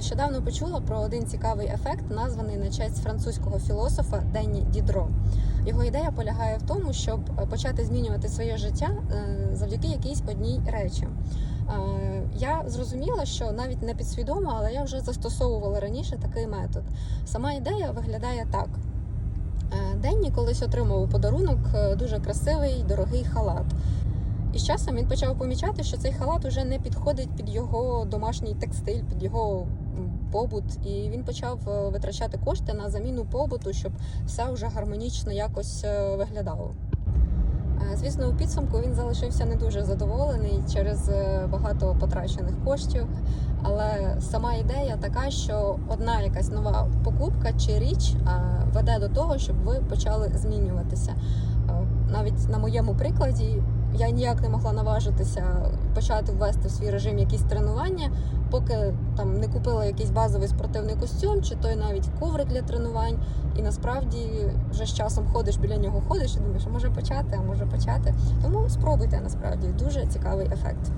Нещодавно почула про один цікавий ефект, названий на честь французького філософа Денні Дідро. Його ідея полягає в тому, щоб е, почати змінювати своє життя е, завдяки якійсь одній речі. Е, Я зрозуміла, що навіть не підсвідомо, але я вже застосовувала раніше такий метод. Сама ідея виглядає так. Денні колись отримав у подарунок дуже красивий дорогий халат. І з часом він почав помічати, що цей халат уже не підходить під його домашній текстиль, під його побут. І він почав е, витрачати кошти на заміну побуту, щоб все вже гармонічно якось е, виглядало. Е, Звісно, у підсумку він залишився не дуже задоволений через багато потрачених коштів. Але сама ідея така, що одна якась нова покупка чи річ веде до того, щоб ви почали змінюватися. Навіть на моєму прикладі я ніяк не могла наважитися почати ввести в свій режим якісь тренування, поки там не купила якийсь базовий спортивний костюм, чи той навіть коврик для тренувань. І насправді вже з часом ходиш біля нього, ходиш і думаєш, може почати, а може почати. Тому спробуйте насправді дуже цікавий ефект.